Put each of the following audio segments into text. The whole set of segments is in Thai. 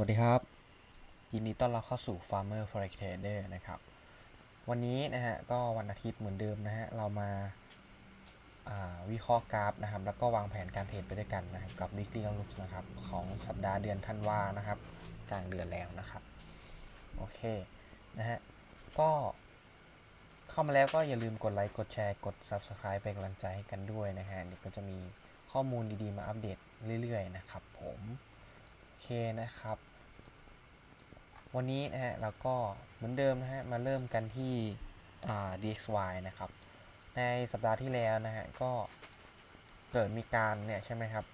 วัสดีครับ ยินดีต้อนรับเข้าสู่ Farmer Forex Trader นะครับ วันนี้นะฮะก็วันอาทิตย์เหมือนเดิมนะฮะ เรามาาวิเคราะห์กราฟนะครับ แล้วก็วางแผนการเทรดไปด้วยกันนะครับ กับ Weekly Outlook นะครับ ของสัปดาห์เดือนธันวานะครับ กลางเดือนแล้วนะครับ โอเคนะฮะ ก็เข้ามาแล้วก็อย่าลืมกดไลค์ กดแชร์ กด Subscribe เป็นกำลังใจให้กันด้วยนะฮะเดี๋ยวก็จะมีข้อมูลดีๆมาอัปเดตเรื่อยๆนะครับผม เคนะครับ วันนี้นะฮะเราก็เหมือนเดิมนะฮะมาเริ่มกันที่อ่า DXY นะครับ ในสัปดาห์ที่แล้วนะฮะก็เกิดมีการเนี่ยใช่ไหมครับ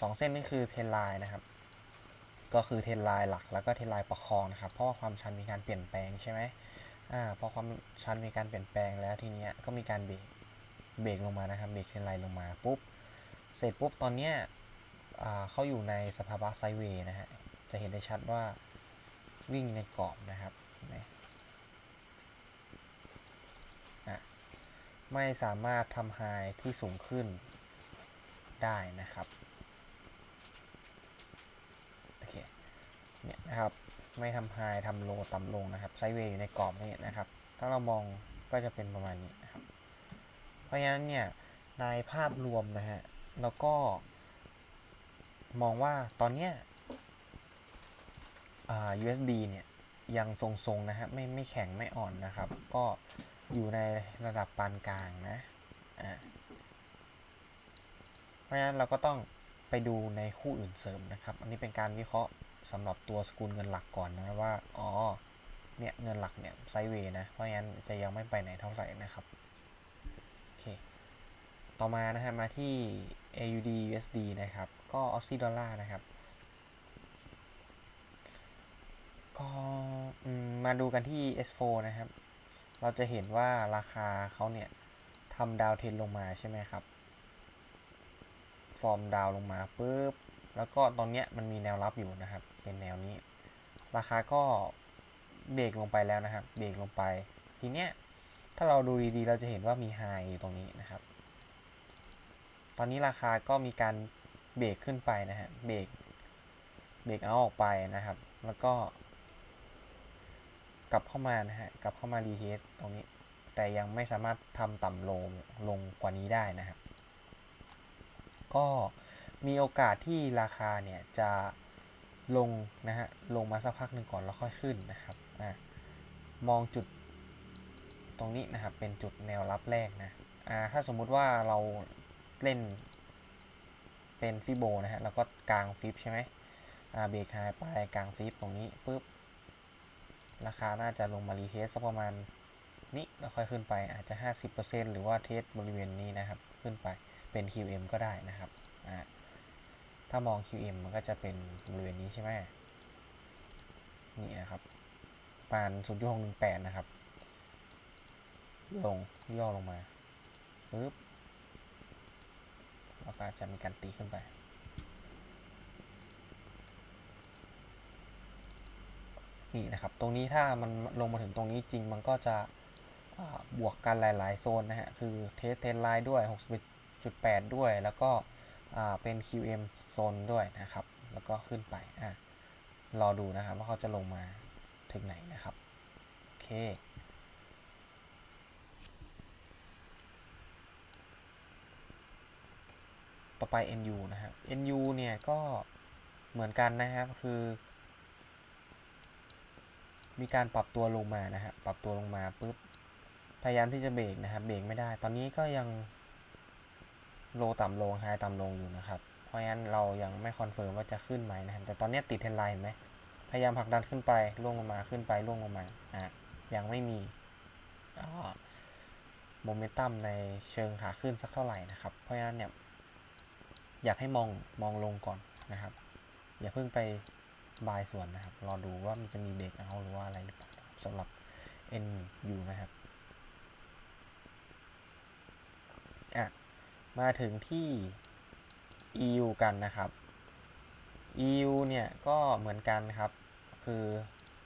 สองเส้นนี่คือเทนไลน์นะครับ ก็คือเทนไลน์หลักแล้วก็เทนไลน์ประคองนะครับ เพราะว่าความชันมีการเปลี่ยนแปลงใช่ไหมอ่าพอความชันมีการเปลี่ยนแปลงแล้วทีเนี้ยก็มีการเบรกเบรกลงมานะครับเบรกเทนไลน์ลงมาปุ๊บเสร็จปุ๊บตอนเนี้ย เขาอยู่ในสภาวะไซเวย์นะฮะ จะเห็นได้ชัดว่าวิ่งในกรอบนะครับไม่สามารถทำไฮที่สูงขึ้นได้นะครับ โอเค เนี่ยนะครับ ไม่ทำไฮทำโลต่ำลงนะครับ ไซเวย์อยู่ในกรอบนี่นะครับ ถ้าเรามองก็จะเป็นประมาณนี้นะครับ เพราะฉะนั้นเนี่ยในภาพรวมนะฮะ แล้วก็ มองว่าตอนเนี้ยอ่า USD เนี่ย ยังทรงๆนะฮะไม่ไม่แข็งไม่อ่อนนะครับ ก็อยู่ในระดับปานกลางนะอ่าเพราะฉะนั้นเราก็ต้องไปดูในคู่อื่นเสริมนะครับ อันนี้เป็นการวิเคราะห์สำหรับตัวสกุลเงินหลักก่อนนะว่า อ๋อ เนี่ยเงินหลักเนี่ยไซเวย์นะ เพราะงั้นจะยังไม่ไปไหนเท่าไหร่นะครับ โอเค ต่อมานะฮะมาที่ AUD USD นะครับ ก็ออสซิดอลลาร์นะครับ ก็มาดูกันที่ S4 นะครับ เราจะเห็นว่าราคาเขาเนี่ยทำดาวเทนลงมาใช่ไหมครับ ฟอร์มดาวลงมาปุ๊บ แล้วก็ตอนเนี้ยมันมีแนวรับอยู่นะครับ เป็นแนวนี้ ราคาก็เบรกลงไปแล้วนะครับ เบรกลงไป ทีเนี้ยถ้าเราดูดีๆ เราจะเห็นว่ามีไฮอยู่ตรงนี้นะครับ ตอนนี้ราคาก็มีการ เบรกขึ้นไปนะฮะ เบรก เบรกเอาออกไปนะครับ แล้วก็ กลับเข้ามานะฮะ กลับเข้ามารีเทสตรงนี้ แต่ยังไม่สามารถทำต่ำลงลงกว่านี้ได้นะครับ ก็มีโอกาสที่ราคาเนี่ยจะลงนะฮะ ลงมาสักพักหนึ่งก่อนแล้วค่อยขึ้นนะครับอะมองจุดตรงนี้นะครับ เป็นจุดแนวรับแรกนะอ่าถ้าสมมุติว่าเราเล่น เป็นฟิโบนะฮะ แล้วก็กลางฟิบใช่ไหมอ่าเบรกไฮไปกลางฟิบตรงนี้ปุ๊บ ราคาน่าจะลงมารีเทสสักประมาณนี้แล้วค่อยขึ้นไปอาจจะ 50%หรือว่าเทสบริเวณนี้นะครับ ขึ้นไปเป็น QM ก็ได้นะครับอ่าถ้ามอง QM มันก็จะเป็นบริเวณนี้ใช่ไหมนี่นะครับปาน0.618 นะครับ ลงย่อลงมาปึ๊บ แล้วก็จะมีการตีขึ้นไป นี่นะครับ ตรงนี้ถ้ามันลงมาถึงตรงนี้จริงมันก็จะบวกกันหลาย ๆ โซนนะฮะ คือเทสเทนไลน์ด้วย 61.8 ด้วย แล้วก็เป็น QM โซนด้วยนะครับ แล้วก็ขึ้นไปอะรอดูนะครับว่าเขาจะลงมาถึงไหนนะครับ โอเค ต่อไป NU นะครับ NU เนี่ยก็เหมือนกันนะครับคือ มีการปรับตัวลงมานะฮะปรับตัวลงมาปุ๊บพยายามที่จะเบรกนะครับเบรกไม่ได้ ตอนนี้ก็ยังโลต่ำลงไฮต่ำลงอยู่นะครับ เพราะงั้นเรายังไม่คอนเฟิร์มว่าจะขึ้นไหมนะครับ แต่ตอนนี้ติดเทรนไลน์เห็นไหมพยายามผลักดันขึ้นไปล่วงลงมาขึ้นไปล่วงลงมาอะยังไม่มีโมเมนตัมในเชิงขาขึ้นสักเท่าไหร่นะครับ เพราะฉะนั้นเนี่ย อยากให้มองมองลงก่อนนะครับ อย่าเพิ่งไปบายส่วนนะครับ รอดูว่ามันจะมีเบรกเอาหรือว่าอะไรหรือเปล่าสำหรับ NU นะครับอะมาถึงที่ EU กันนะครับ EU เนี่ยก็เหมือนกันครับ คือ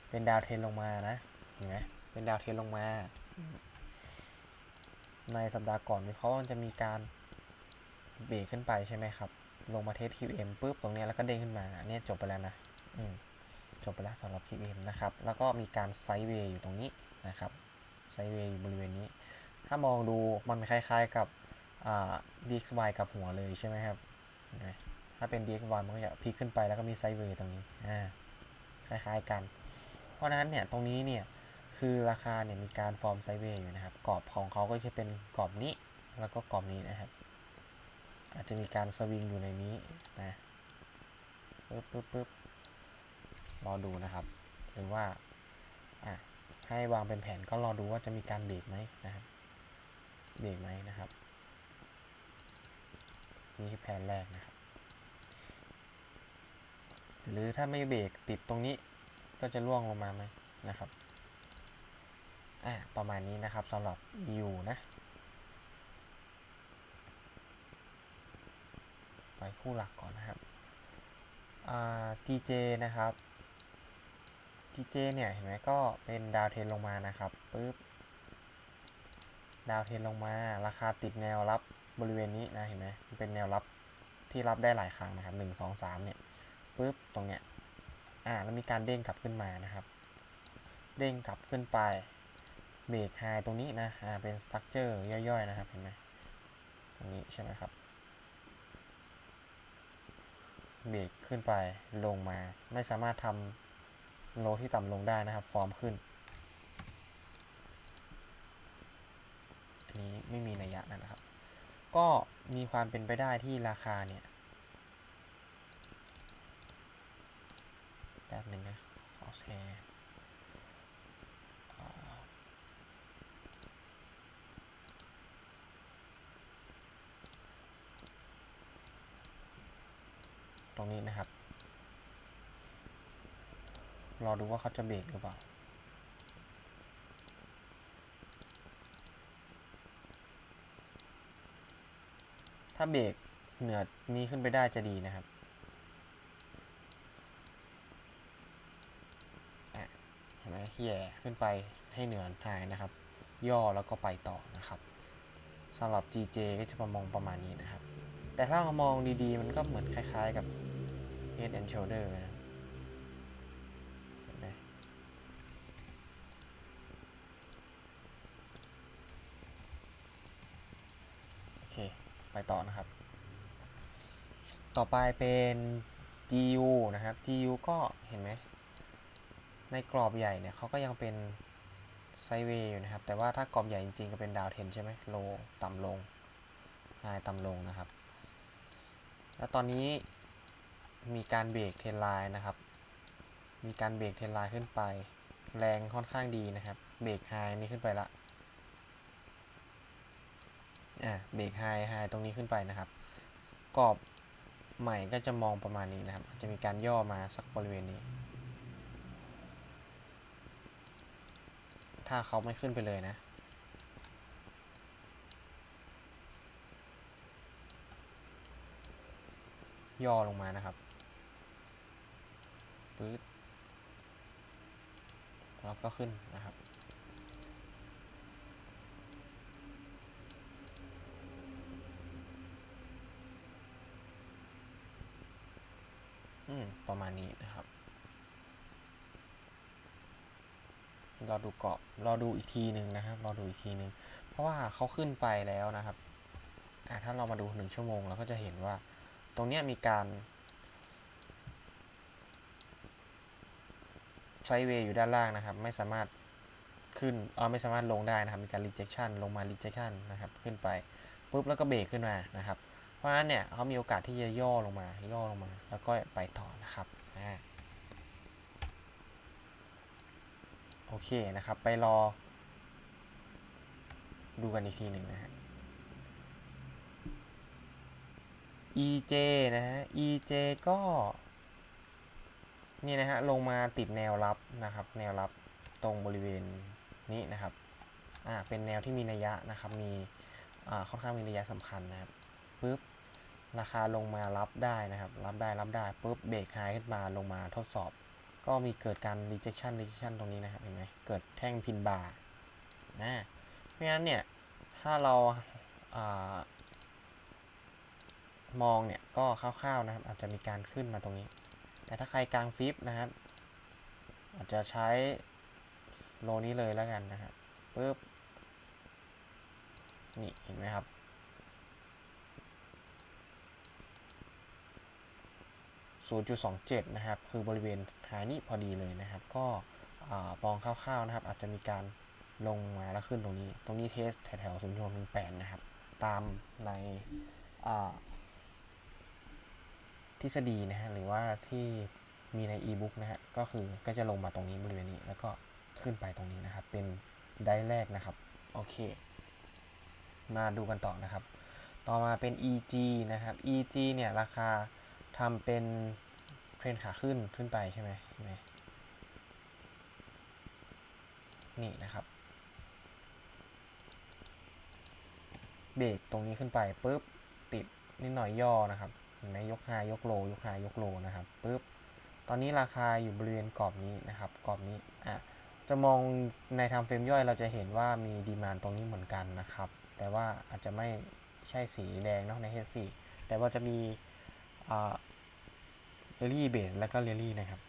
เป็นดาวเทนลงมานะเห็นไหมเป็นดาวเทนลงมา ในสัปดาห์ก่อนวิเคราะห์มันจะมีการ บรกขึ้นไปใช่ไหมครับ ลงมาเทส QM ปุ๊บตรงนี้แล้วก็เด้งขึ้นมาอันนี้จบไปแล้วนะอืมจบไปแล้วสำหรับ QM นะครับ แล้วก็มีการไซด์เวย์อยู่ตรงนี้นะครับ ไซด์เวย์อยู่บริเวณนี้ ถ้ามองดูมันคล้ายๆกับอ่า DXY กับหัวเลยใช่ไหมครับเห็นไหมถ้าเป็น DXY มันก็จะพลิกขึ้นไปแล้วก็มีไซด์เวย์ตรงนี้ อ่า คล้ายๆกัน เพราะฉะนั้นเนี่ยตรงนี้เนี่ยคือราคาเนี่ยมีการฟอร์มไซด์เวย์อยู่นะครับ กรอบของเขาก็จะเป็นกรอบนี้ แล้วก็กรอบนี้นะครับ อาจจะมีการสวิงอยู่ในนี้นะปึ๊บปึ๊บปึ๊บรอดูนะครับ หรือว่าอะให้วางเป็นแผนก็รอดูว่าจะมีการเบรกไหมนะครับเบรกไหมนะครับ นี่คือแผนแรกนะครับ หรือถ้าไม่เบรกติดตรงนี้ก็จะล่วงลงมาไหมนะครับอะประมาณนี้นะครับสำหรับ EU นะ ไป คู่หลักก่อนนะครับอ่า GJ นะครับ GJ เนี่ยเห็นไหมก็เป็นดาวเทนลงมานะครับปึ๊บดาวเทนลงมา ราคาติดแนวรับบริเวณนี้นะเห็นไหมมันเป็นแนวรับที่รับได้หลายครั้งนะครับหนึ่งสองสามเนี่ยปึ๊บตรงเนี้ยอ่าแล้วมีการเด้งกลับขึ้นมานะครับ เด้งกลับขึ้นไปเบรกไฮตรงนี้นะอ่าเป็นสตั๊กเจอร์ย่อยๆนะครับเห็นไหมตรงนี้ใช่ไหมครับ เบรกขึ้นไปลงมา ไม่สามารถทำโลที่ต่ำลงได้นะครับ ฟอร์มขึ้น อันนี้ไม่มีนัยยะนะครับ ก็มีความเป็นไปได้ที่ราคาเนี่ยแป๊บหนึ่งนะขอแชร์ รงนี้นะครับ รอดูว่าเขาจะเบรกหรือเปล่า ถ้าเบรกเหนือนี้ขึ้นไปได้จะดีนะครับเห็นไหมแย่ขึ้นไปให้เหนือหายนะครับ ย่อแล้วก็ไปต่อนะครับสำหรับ GJ ก็จะประมองประมาณนี้นะครับ แต่ถ้าเรามองดีๆ มันก็เหมือนคล้ายๆกับ Head and Shoulder นะเห็นไหมโอเค ไปต่อนะครับ ต่อไปเป็น GU นะครับ GU ก็เห็นไหม ในกรอบใหญ่เนี่ยเขาก็ยังเป็นไซเวย์อยู่นะครับ แต่ว่าถ้ากรอบใหญ่จริงๆ ก็เป็นดาวเทนใช่ไหมโล ต่ำลงไฮต่ำลงนะครับ แล้วตอนนี้ มีการเบรกเทนไลน์นะครับ มีการเบรกเทนไลน์ขึ้นไป แรงค่อนข้างดีนะครับ เบรกไฮนี้ขึ้นไปละ อ่า เบรกไฮไฮตรงนี้ขึ้นไปนะครับ กรอบใหม่ก็จะมองประมาณนี้นะครับ จะมีการย่อมาสักบริเวณนี้ ถ้าเขาไม่ขึ้นไปเลยนะย่อลงมานะครับปื๊ด แล้วก็ขึ้นนะครับอืมประมาณนี้นะครับ รอดูเกาะ รอดูอีกทีหนึ่งนะครับ รอดูอีกทีหนึ่ง เพราะว่าเขาขึ้นไปแล้วนะครับอ่าถ้าเรามาดูหนึ่งชั่วโมงเราก็จะเห็นว่า ตรงเนี้ยมีการ ไซด์เวย์อยู่ด้านล่างนะครับ ไม่สามารถขึ้นเออไม่สามารถลงได้นะครับ มีการ rejection ลงมา rejection นะครับ ขึ้นไปปุ๊บแล้วก็เบรกขึ้นมานะครับ เพราะฉะนั้นเนี่ยเขามีโอกาสที่จะย่อลงมา ย่อลงมา แล้วก็ไปต่อนะครับโอเคนะครับ ไปรอ ดูกันอีกทีหนึ่งนะฮะ EJ นะฮะ EJ ก็ นี่นะฮะลงมาติดแนวรับนะครับ แนวรับตรงบริเวณนี้นะครับอ่าเป็นแนวที่มีนัยยะนะครับ มีอ่าค่อนข้างมีนัยยะสำคัญนะครับปุ๊บราคาลงมารับได้นะครับ รับได้รับได้ปุ๊บเบรกไฮขึ้นมาลงมาทดสอบ ก็มีเกิดการ rejection rejection ตรงนี้นะครับเห็นไหมเกิดแท่งพินบาร์นะเพราะฉะนั้นเนี่ยถ้าเราอามองเนี่ยก็คร่าวๆนะครับอาจจะมีการขึ้นมาตรงนี้ แต่ถ้าใครกลางฟิปนะครับ อาจจะใช้โลนี้เลยแล้วกันนะครับปึ๊บนี่เห็นไหมครับ 0.27 นะครับ คือบริเวณท้ายนี้พอดีเลยนะครับ ก็มองคร่าวๆนะครับ อาจจะมีการลงมาแล้วขึ้นตรงนี้ ตรงนี้เทสแถวๆ0.18นะครับ ตามในอ่า ทฤษฎีนะฮะหรือว่าที่มีใน e-book นะฮะก็คือก็จะลงมาตรงนี้บริเวณนี้ แล้วก็ขึ้นไปตรงนี้นะครับ เป็นได้แรกนะครับ โอเค มาดูกันต่อนะครับ ต่อมาเป็น EG นะครับ EG เนี่ย ราคาทำเป็นเทรนขาขึ้นขึ้นไปใช่ไหมนี่นะครับเบรกตรงนี้ขึ้นไปปุ๊บติดนิดหน่อยย่อนะครับ ไหมยกไฮยกโลยกไฮยกโลนะครับปุ๊บตอนนี้ราคาอยู่บริเวณกรอบนี้นะครับกรอบนี้อะจะมองในทำเฟรมย่อยเราจะเห็นว่ามีดีมานตรงนี้เหมือนกันนะครับ แต่ว่าอาจจะไม่ใช่สีแดงเนาะใน H4 แต่ว่าจะมีเรลลี่เบสแล้วก็เรลลี่นะครับ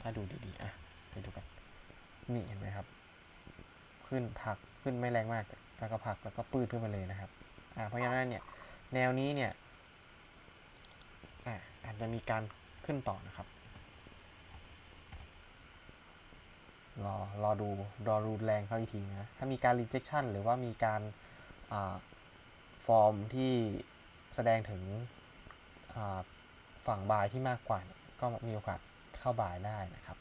ถ้าดูดีๆอะไปดูกันนี่เห็นไหมครับ ขึ้นผักขึ้นไม่แรงมาก แล้วก็ผักแล้วก็ปืดขึ้นมาเลยนะครับอ่าเพราะฉะนั้นเนี่ยแนวนี้เนี่ย อ่าอาจจะมีการขึ้นต่อนะครับ รอรอดูรอรูแรงเข้าอีกทีนะ ถ้ามีการ rejection หรือว่ามีการฟอร์มที่แสดงถึงฝั่งบายที่มากกว่า ก็มีโอกาสเข้าบายได้นะครับ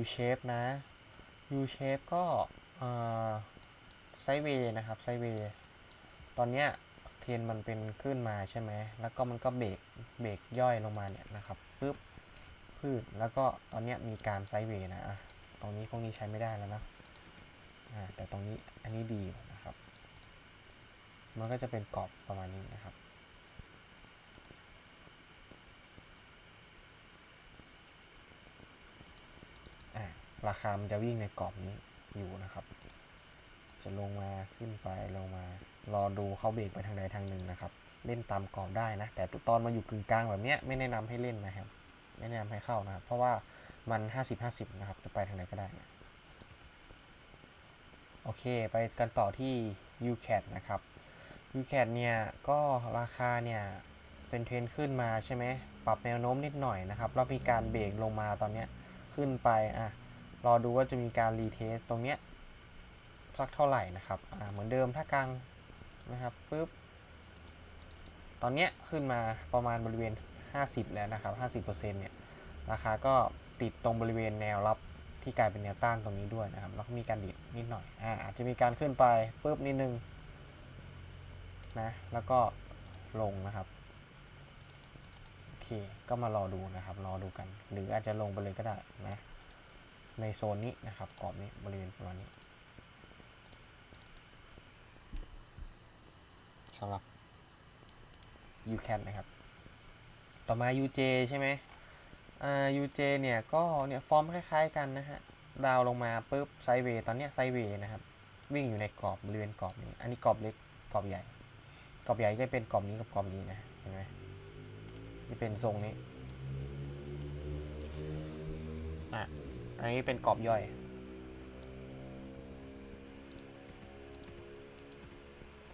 U shape นะ U shape ก็ไซเวย์นะครับไซเวย์ตอนเนี้ย เทรนมันเป็นขึ้นมาใช่ไหม แล้วก็มันก็เบรกเบรกย่อยลงมาเนี่ยนะครับปึ๊บพืชแล้วก็ตอนนี้มีการไซด์เวย์นะอะตรงนี้พวกนี้ใช้ไม่ได้แล้วนะอ่าแต่ตรงนี้อันนี้ดีนะครับ มันก็จะเป็นกรอบประมาณนี้นะครับอ่าราคามันจะวิ่งในกรอบนี้อยู่นะครับ จะลงมาขึ้นไปลงมา รอดูเขาเบรกไปทางใดทางหนึ่งนะครับ เล่นตามกรอบได้นะ แต่ตอนมาอยู่กึ่งกลางแบบนี้ไม่แนะนำให้เล่นนะครับ ไม่แนะนำให้เข้านะครับ เพราะว่ามัน 50-50 นะครับ จะไปทางไหนก็ได้นะโอเค ไปกันต่อที่ UCAT นะครับ UCAT เนี่ยก็ราคาเนี่ยเป็นเทรนขึ้นมาใช่ไหมปรับแนวโน้มนิดหน่อยนะครับ แล้วมีการเบรกลงมาตอนเนี้ยขึ้นไปอะรอดูว่าจะมีการรีเทสตรงเนี้ย สักเท่าไหร่นะครับเหมือนเดิมถ้ากลางนะครับปุ๊บตอนเนี้ยขึ้นมาประมาณบริเวณ 50 แล้วนะครับ50%เนี่ยราคาก็ติดตรงบริเวณแนวรับที่กลายเป็นแนวต้านตรงนี้ด้วยนะครับแล้วก็มีการดิดนิดหน่อยอ่าอาจจะมีการขึ้นไปปุ๊บนิดนึงนะแล้วก็ลงนะครับโอเคก็มารอดูนะครับรอดูกัน หรืออาจจะลงไปเลยก็ได้นะในโซนนี้นะครับกรอบนี้บริเวณประมาณนี้ สำหรับ UCAT นะครับ ต่อมา UJ ใช่ไหมอ่า UJ เนี่ยก็เนี่ยฟอร์มคล้ายๆกันนะฮะ ดาวลงมาปุ๊บไซเวย์ตอนเนี้ยไซเวย์นะครับ วิ่งอยู่ในกรอบบริเวณกรอบนี้ อันนี้กรอบเล็กกรอบใหญ่ กรอบใหญ่ก็เป็นกรอบนี้กับกรอบนี้นะเห็นไหมนี่เป็นทรงนี้อะอันนี้เป็นกรอบย่อย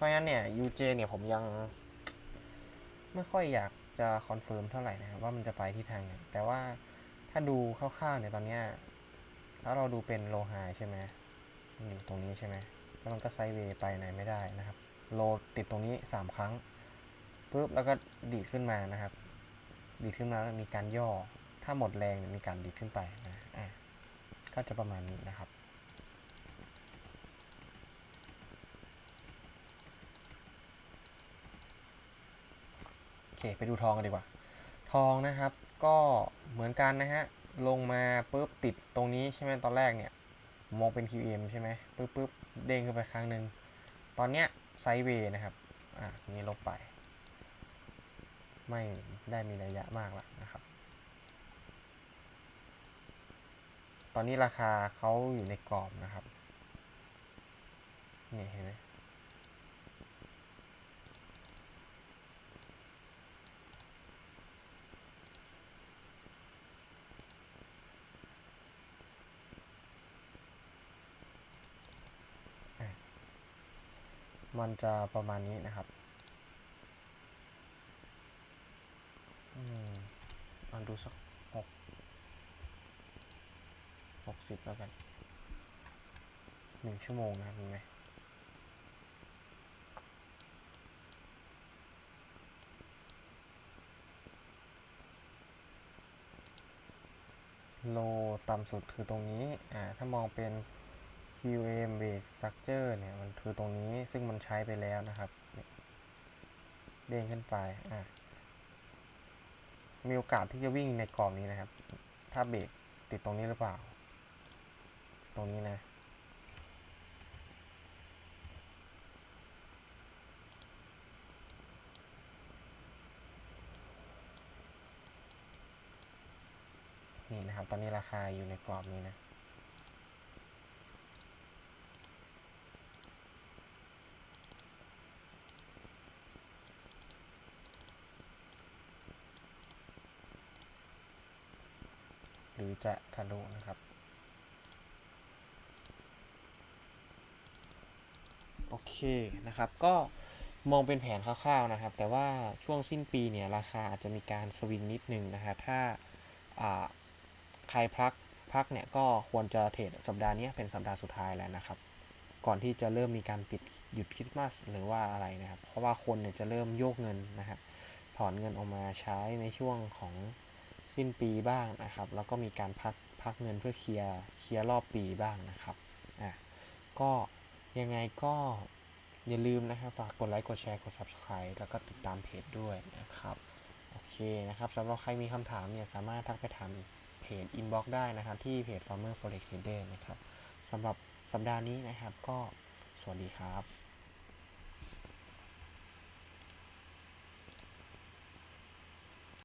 ราะฉะนั้นเนี่ย UJ เนี่ยผมยัง ไม่ค่อยอยากจะคอนเฟิร์มเท่าไหร่นะครับว่ามันจะไปที่ทางไหนแต่ว่าถ้าดูคร่าวๆเนี่ยตอนเนี้ยแล้วเราดูเป็นโลหายใช่ไหมอยู่ตรงนี้ใช่ไหมแล้วมันก็ไซด์เวย์ไปไหนไม่ได้นะครับ โลติดตรงนี้ 3 ครั้งปุ๊บแล้วก็ดีดขึ้นมานะครับ ดีดขึ้นมาแล้วมีการย่อ ถ้าหมดแรงเนี่ยมีการดีดขึ้นไปนะอะก็จะประมาณนี้นะครับ เค ไปดูทองกันดีกว่า ทองนะครับก็เหมือนกันนะฮะ ลงมาปุ๊บติดตรงนี้ใช่ไหมตอนแรกเนี่ย มองเป็น QM ใช่ไหมปุ๊บปุ๊บเด้งขึ้นไปครั้งหนึ่งตอนเนี้ยไซด์เวย์นะครับ อะนี้ลบไป ไม่ได้มีระยะมากละนะครับ ตอนนี้ราคาเขาอยู่ในกรอบนะครับ นี่เห็นไหม มันจะประมาณนี้นะครับอืมลองดูสักหกหกสิบแล้วกันหนึ่งชั่วโมงนะครับเห็นไหมโลต่ำสุดคือตรงนี้ อ่า ถ้ามองเป็น QM Break Structure เนี่ยมันคือตรงนี้ซึ่งมันใช้ไปแล้วนะครับเด้งขึ้นไปอ่ามีโอกาสที่จะวิ่งในกรอบนี้นะครับ ถ้าเบรกติดตรงนี้หรือเปล่า ตรงนี้นะ นี่นะครับ ตอนนี้ราคาอยู่ในกรอบนี้นะ จะทะลุนะครับ โอเคนะครับ ก็มองเป็นแผนคร่าวๆนะครับ แต่ว่าช่วงสิ้นปีเนี่ยราคาอาจจะมีการสวิงนิดนึงนะครับถ้าใครพักพักเนี่ยก็ควรจะเทรดสัปดาห์นี้เป็นสัปดาห์สุดท้ายแล้วนะครับ ก่อนที่จะเริ่มมีการปิดหยุดคริสต์มาสหรือว่าอะไรนะครับ เพราะว่าคนเนี่ยจะเริ่มโยกเงินนะครับถอนเงินออกมาใช้ในช่วงของ สิ้นปีบ้างนะครับ แล้วก็มีการพักพักเงินเพื่อเคลียร์เคลียร์รอบปีบ้างนะครับอะก็ยังไงก็อย่าลืมนะครับฝากกดไลค์กดแชร์กด subscribe แล้วก็ติดตามเพจด้วยนะครับโอเคนะครับสำหรับใครมีคำถามเนี่ยสามารถทักไปถามเพจ inbox ได้นะครับ ที่เพจ farmer forex trader นะครับสำหรับสัปดาห์นี้นะครับก็สวัสดีครับ